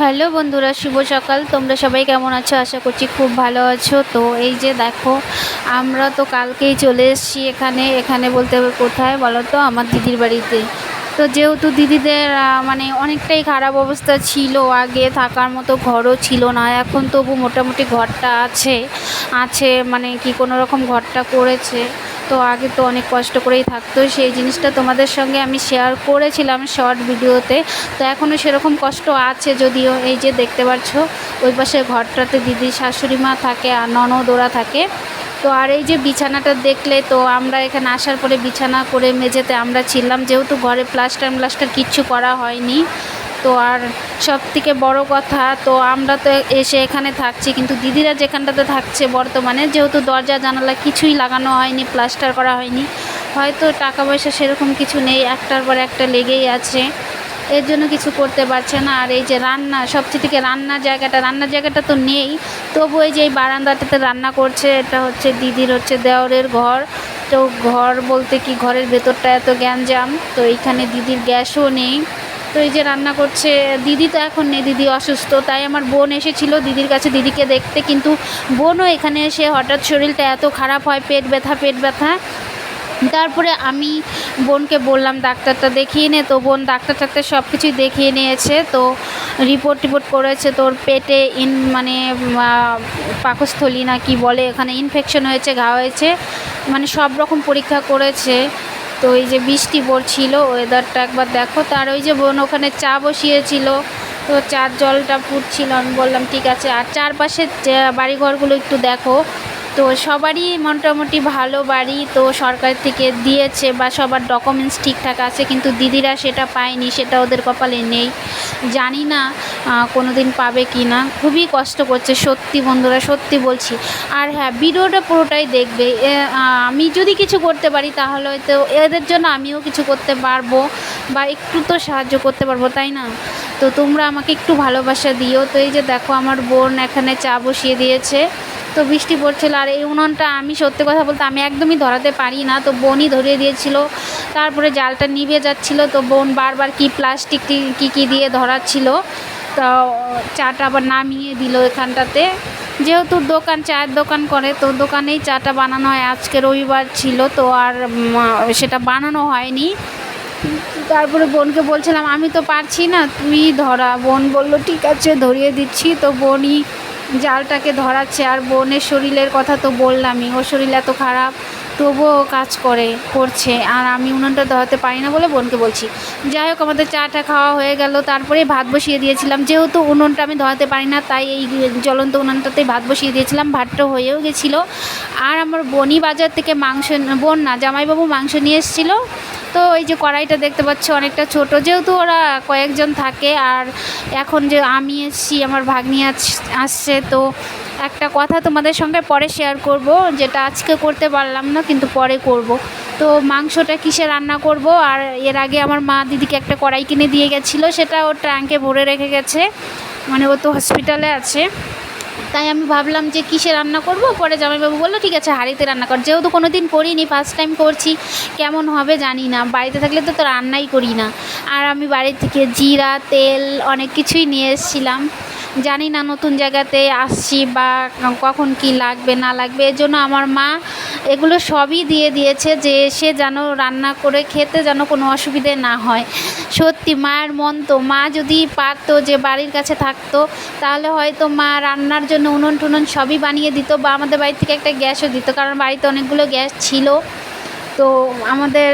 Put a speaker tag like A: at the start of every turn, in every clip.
A: Hello বন্ধুরা, শুভ সকাল। তোমরা সবাই কেমন আছো? আশা করছি খুব ভালো আছো। তো এই যে দেখো, আমরা তো কালকেই চলে এসেছি এখানে। এখানে বলতে হবে কোথায় বলো তো? আমার দিদির বাড়িতে। তো যেহেতু দিদিদের মানে অনেকটাই খারাপ অবস্থা ছিল, আগে থাকার মতো ঘরও ছিল না। এখন তবু মোটামুটি ঘরটা আছে। আছে মানে কি কোনো রকম ঘরটা করেছে। তো আগে তো অনেক কষ্ট করেই থাকতো, সেই জিনিসটা তোমাদের সঙ্গে আমি শেয়ার করেছিলাম শর্ট ভিডিওতে তো এখনও সেরকম কষ্ট আছে যদিও, এই যে দেখতে পাচ্ছ ওই পাশে ঘরটাতে দিদি শাশুড়ি মা থাকে আর ননদ ওরা থাকে। তো আর এই যে বিছানাটা দেখলে তো আমরা এখানে আসার পরে বিছানা করে মেঝেতে আমরা ছিলাম, যেহেতু ঘরে প্লাস্টার প্লাস্টার কিচ্ছু করা হয়নি। তো আর সব থেকে বড় কথা, তো আমরা তো এসে এখানে থাকছি, কিন্তু দিদিরা যেখানটাতে থাকছে বর্তমানে, যেহেতু দরজা, জানালা কিছুই লাগানো হয়নি, প্লাস্টার করা হয়নি, হয়তো টাকা পয়সা সেরকম কিছু নেই, একটার পর একটা লেগেই আছে, এর জন্য কিছু করতে পারছে না, আর এই যে রান্না, সবচেয়ে থেকে রান্নার জায়গাটা রান্নার জায়গাটা তো নেই, তবু এই যে এই বারান্দাটাতে রান্না করছে, এটা হচ্ছে দিদির হচ্ছে দেওরের ঘর, তো ঘর বলতে কি ঘরের ভেতরটা এত গ্যাঞ্জাম, তো এইখানে দিদির গ্যাসও নেই তো এই যে রান্না করছে, দিদি তো এখন নেই, দিদি অসুস্থ, তাই আমার বোন এসেছিল দিদির কাছে দিদিকে দেখতে, কিন্তু বোনও এখানে এসে হঠাৎ শরীরটা এত খারাপ হয়, পেট ব্যথা পেট ব্যথা। তারপরে আমি বোনকে বললাম, ডাক্তারটা দেখিয়ে নে। তো বোন ডাক্তার টাক্তার সব কিছুই দেখিয়ে নিয়েছে, তো রিপোর্ট টিপোর্ট করেছে, তোর পেটে ইন মানে পাকস্থলী না কি বলে এখানে ইনফেকশন হয়েছে, ঘা হয়েছে মানে সব রকম পরীক্ষা করেছে। তো এই যে বৃষ্টি পড়ছিল ওয়েদারটা একবার দেখো। তার ওই যে বোন ওখানে চা বসিয়েছিল, তো চার জলটা ফুটছিল। আমি বললাম, ঠিক আছে। আর চারপাশের বাড়িঘরগুলো একটু দেখো। তো সবারই মোটামুটি ভালো বাড়ি তো সরকার থেকে দিয়েছে বা সবার ডকুমেন্টস ঠিকঠাক আছে, কিন্তু দিদিরা সেটা পায়নি, সেটা ওদের কপালে নেই। জানি না কোনো দিন পাবে কি না। খুবই কষ্ট করছে, সত্যি বন্ধুরা, সত্যি বলছি। আর হ্যাঁ ভিডিওটা পুরোটাই দেখবে। আমি যদি কিছু করতে পারি, তাহলে হয়তো এদের জন্য আমিও কিছু করতে পারব বা একটু তো সাহায্য করতে পারব, তাই না? তো তোমরা আমাকে একটু ভালোবাসা দিও। তো এই যে দেখো, আমার বোন এখানে চা বসিয়ে দিয়েছে। তো বৃষ্টি পড়ছিল আর এই উনুনটা আমি সত্যি কথা বলতে আমি একদমই ধরাতে পারি না। তো বোনই ধরিয়ে দিয়েছিল। তারপরে জালটা নিভে যাচ্ছিল। তো বোন বারবার কি প্লাস্টিক কি কি দিয়ে ধরাচ্ছিল। তো চাটা আবার নামিয়ে দিল এখানটাতে। যেহেতু দোকান, চায়ের দোকান করে, তো দোকানেই চাটা বানানো হয়। আজকে রবিবার ছিল, তো আর সেটা বানানো হয়নি। তারপরে বোনকে বলছিলাম, আমি তো পারছি না, তুই ধরা। বোন বলল, ঠিক আছে, ধরিয়ে দিচ্ছি। তো বোনই জালটাকে ধরাচ্ছে আর বোনের শরীরের কথা তো বললামই। ওর শরীর এত খারাপ, তবুও কাজ করে, করছে। আর আমি উনুনটা ধরাতে পারি না বলে বোনকে বলছি। যাই হোক, আমাদের চাটা খাওয়া হয়ে গেল। তারপরে ভাত বসিয়ে দিয়েছিলাম। যেহেতু উনুনটা আমি ধরাতে পারি না, তাই এই জ্বলন্ত উনুনটাতেই ভাত বসিয়ে দিয়েছিলাম। ভাতটা হয়েও গেছিল। আর আমার বনি বাজার থেকে মাংস বোন না, জামাইবাবু মাংস নিয়ে এসেছিল। তো এই যে কড়াইটা দেখতে পাচ্ছ অনেকটা ছোট, যেহেতু ওরা কয়েকজন থাকে আর এখন যে আমি এসছি, আমার ভাগ্নি আস- আসছে, তো একটা কথা তোমাদের সঙ্গে পরে শেয়ার করব, যেটা আজকে করতে পারলাম না, কিন্তু পরে করব। তো মাংসটা কিসে রান্না করব? আর এর আগে আমার মা দিদিকে একটা কড়াই কিনে দিয়ে গেছিল, সেটা ওর ট্যাঙ্কে ভরে রেখে গেছে। মানে ও তো হসপিটালে আছে। তাই আমি ভাবলাম যে কিসে রান্না করব? পরে জামাইবাবু বলল, ঠিক আছে, হাঁড়িতে রান্না কর। যেহেতু কোনো দিন করিনি ফার্স্ট টাইম করছি। কেমন হবে জানি না। বাড়িতে থাকলে তো তো রান্নাই করি না। আর আমি বাড়ি থেকে জিরা, তেল, অনেক কিছুই নিয়ে এসেছিলাম। জানি না নতুন জায়গাতে আসছি বা কখন কি লাগবে, না লাগবে এর জন্য আমার মা এগুলো সবই দিয়ে দিয়েছে যে সে যেন রান্না করে খেতে যেন কোনো অসুবিধে না হয়। সত্যি মায়ের মন তো, মা যদি পারতো যে বাড়ির কাছে থাকতো, তাহলে হয়তো মা রান্নার জন্য উনুন টুনুন সবই বানিয়ে দিত বা আমাদের বাড়ি থেকে একটা গ্যাসও দিত, কারণ বাড়িতে অনেকগুলো গ্যাস ছিল। তো আমাদের,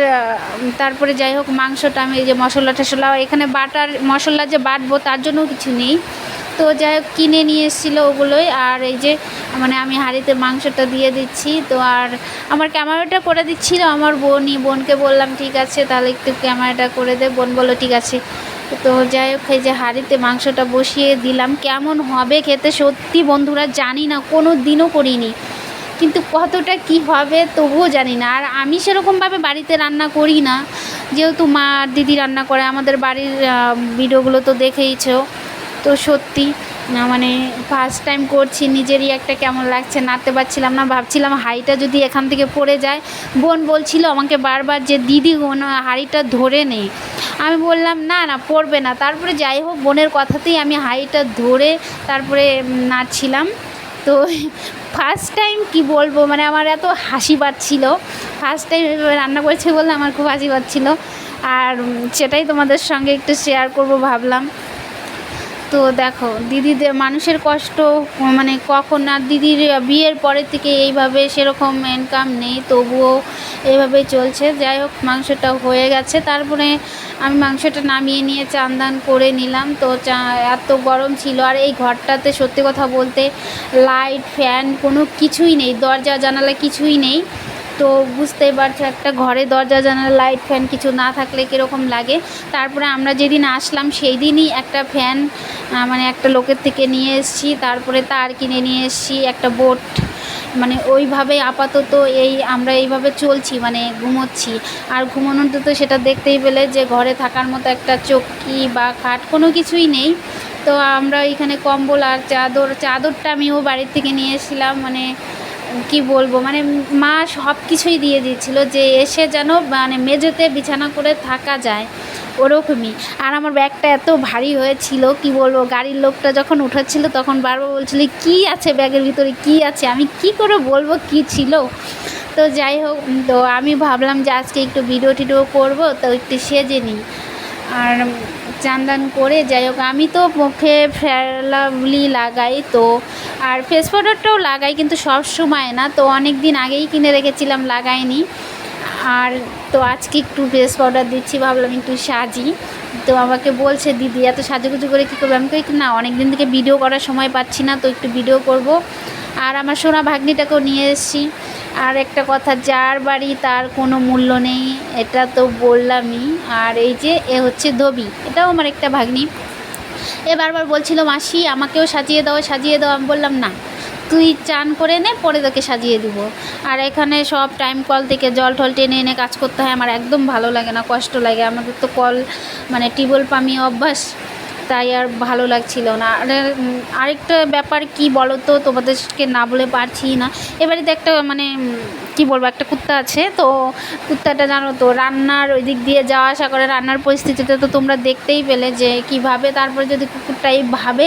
A: তারপরে যাই হোক, মাংসটা আমি এই যে মশলা টশলা এখানে বাটার মশলা যে বাটবো তার জন্য কিছু নেই। তো যাই হোক, কিনে নিয়ে এসেছিল ওগুলোই। আর এই যে মানে আমি হাঁড়িতে মাংসটা দিয়ে দিচ্ছি। তো আর আমার ক্যামেরাটা করে দিচ্ছিল আমার বোনই। বোনকে বললাম, ঠিক আছে, তাহলে একটু ক্যামেরাটা করে দে। বোন বলল, ঠিক আছে। তো যাই হোক, এই যে হাঁড়িতে মাংসটা বসিয়ে দিলাম। কেমন হবে খেতে সত্যি বন্ধুরা জানি না, কোনো দিনও করিনি। কিন্তু কতটা কি হবে তবুও জানি না। আর আমি সেরকমভাবে বাড়িতে রান্না করি না। যেহেতু মা আর দিদি রান্না করে, আমাদের বাড়ির ভিডিওগুলো তো দেখেইছো। তো সত্যি না মানে ফার্স্ট টাইম করছি নিজেরই একটা কেমন লাগছে নাড়তে পারছিলাম না ভাবছিলাম হাঁড়িটা যদি এখান থেকে পড়ে যায় বোন বলছিল আমাকে বারবার যে দিদি হাঁড়িটা ধরে নেই আমি বললাম না না পড়বে না। তারপরে যাই হোক বোনের কথাতেই আমি হাঁড়িটা ধরে তারপরে উম, নাড়ছিলাম। তো ফার্স্ট টাইম কি বলব মানে আমার এত হাসি পাচ্ছিল। ফার্স্ট টাইম রান্না করেছে বলে আমার খুব হাসি পাচ্ছিল। আর সেটাই তোমাদের সঙ্গে একটু শেয়ার করব ভাবলাম। তো দেখো, দিদিদের মানুষের কষ্ট মানে কখন আর দিদির বিয়ের পরের থেকে এইভাবে সেরকম ইনকাম নেই, তবুও এইভাবে চলছে। যাই হোক, মাংসটা হয়ে গেছে। তারপরে আমি মাংসটা নামিয়ে নিয়ে চান দান করে নিলাম। তো চা, এত গরম ছিল। আর এই ঘরটাতে সত্যি কথা বলতে লাইট ফ্যান কোনো কিছুই নেই, দরজা, জানালা কিছুই নেই। তো বুঝতেই পারছ, একটা ঘরে দরজা, জানালা লাইট ফ্যান কিছু না থাকলে কীরকম লাগে। তারপরে আমরা যেদিন আসলাম সেই দিনই একটা ফ্যান মানে একটা লোকের থেকে নিয়ে এসেছি। তারপরে তার কিনে নিয়ে এসেছি, একটা বোট মানে ওইভাবেই আপাতত এই, আমরা এইভাবে চলছি মানে ঘুমোচ্ছি। আর ঘুমানোতে তো সেটা দেখতেই পেলে যে ঘরে থাকার মতো একটা চৌকি বা খাট কোনো কিছুই নেই। তো আমরা এখানে কম্বল আর চাদর, চাদরটা আমিও বাড়ির থেকে নিয়ে এসেছিলাম। মানে কি বলব মানে মা সব কিছুই দিয়ে দিয়েছিল যে এসে যেন মানে মেঝেতে বিছানা করে থাকা যায় ওরকমই। আর আমার ব্যাগটা এত ভারী হয়েছিল, কি বলব, গাড়ির লোকটা যখন উঠাচ্ছিল তখন বারবার বলছিল, কী আছে ব্যাগের ভিতরে? কী আছে? আমি কি করে বলব? কি ছিল? তো যাই হোক, তো আমি ভাবলাম যে আজকে একটু ভিডিও টিডিও করব, তো একটু সেজে নিই। আর চানদান করে যাই হোক, আমি তো মুখে ফেরালাভলি লাগাই তো আর ফেস পাউডারটাও লাগাই কিন্তু সব সময় না, তো অনেক দিন আগেই কিনে রেখেছিলাম, লাগাইনি। আর তো আজকে একটু ফেস পাউডার দিচ্ছি, ভাবলাম একটু সাজি। তো আমাকে বলছে, দিদি, এত সাজুগুজু করে কী করবে? আমি কই, না অনেক দিন থেকে ভিডিও করার সময় পাচ্ছি না, তো একটু ভিডিও করব। আর আমার সোনা ভাগ্নিটাকেও নিয়ে এসেছি। আর একটা কথা, যার বাড়ি তার কোনো মূল্য নেই, এটা তো বললামই। আর এই যে, এ হচ্ছে ধবি এটাও আমার একটা ভাগ্নি। এ বারবার বলছিল, মাসি, আমাকেও সাজিয়ে দাও সাজিয়ে দাও। আমি বললাম, না, তুই চান করে নে, পরে তোকে সাজিয়ে দিব। আর এখানে সব টাইম কল থেকে জল টল টেনে এনে কাজ করতে হয়, আমার একদম ভালো লাগে না, কষ্ট লাগে। আমাদের তো কল মানে টিউবওয়েল পামি অভ্যাস, তাই আর ভালো লাগছিল না। আর আরেকটা ব্যাপার কি বলো তো তোমাদেরকে না বলে পারছি না। এবারে তো একটা মানে কি বলব, একটা কুত্তা আছে, তো কুত্তাটা জানো তো, রান্নার ওই দিক দিয়ে যাওয়া আসা করে, রান্নার পরিস্থিতিতে তো তোমরা দেখতেই পেলে যে কীভাবে তারপরে যদি কুকুরটা এইভাবে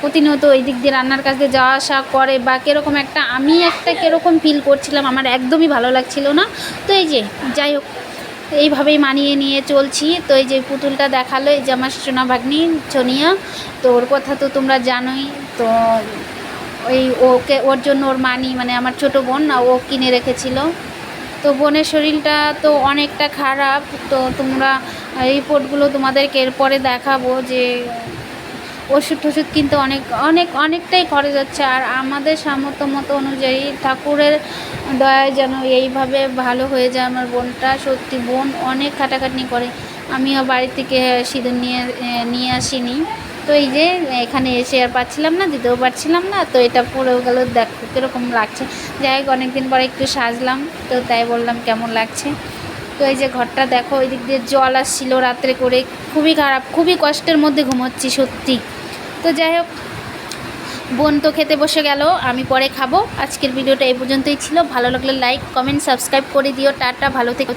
A: প্রতিনিয়ত ওই দিক দিয়ে রান্নার কাছ যাওয়া আসা করে বা কীরকম একটা, আমি একটা কীরকম ফিল করছিলাম, আমার একদমই ভালো লাগছিল না। তো এই যে, যাই হোক এইভাবেই মানিয়ে নিয়ে চলছি। তো এই যে পুতুলটা দেখাল, এই যে আমার সোনা ভাগ্নি, সোনিয়া, তো ওর কথা তো তোমরা জানোই, তো ওই ওকে, ওর জন্য ওর মানি মানে আমার ছোট বোন, না, ও কিনে রেখেছিল। তো বোনের শরীরটা তো অনেকটা খারাপ, তো তোমরা রিপোর্টগুলো তোমাদেরকে এরপরে দেখাবো যে ওষুধ টষুধ কিন্তু অনেক অনেক, অনেকটাই খরচ হচ্ছে আর আমাদের সামর্থ্য মতো অনুযায়ী ঠাকুরের দয়ায় যেন এইভাবে ভালো হয়ে যায় আমার বোনটা। সত্যি বোন অনেক খাটাখাটনি করে। আমিও বাড়ি থেকে সিঁদুর নিয়ে নিয়ে আসিনি। তো এই যে, এখানে এসে আর পাচ্ছিলাম না, দিতেও পারছিলাম না, তো এটা পরেও গেল, দেখো কীরকম লাগছে। যাই হোক, অনেকদিন পরে একটু সাজলাম, তো তাই বললাম কেমন লাগছে। তো এই যে ঘরটা দেখো, ওই দিক দিয়ে জল আসছিল রাত্রে করে, খুবই খারাপ, খুবই কষ্টের মধ্যে ঘুমোচ্ছি, সত্যি। তো যাই হোক, বোন তো খেতে বসে গেল, আমি পরে খাব। আজকের ভিডিওটা এই পর্যন্তই ছিল, ভালো লাগলে লাইক কমেন্ট সাবস্ক্রাইব করে দিও, টাটা, ভালো থেকে।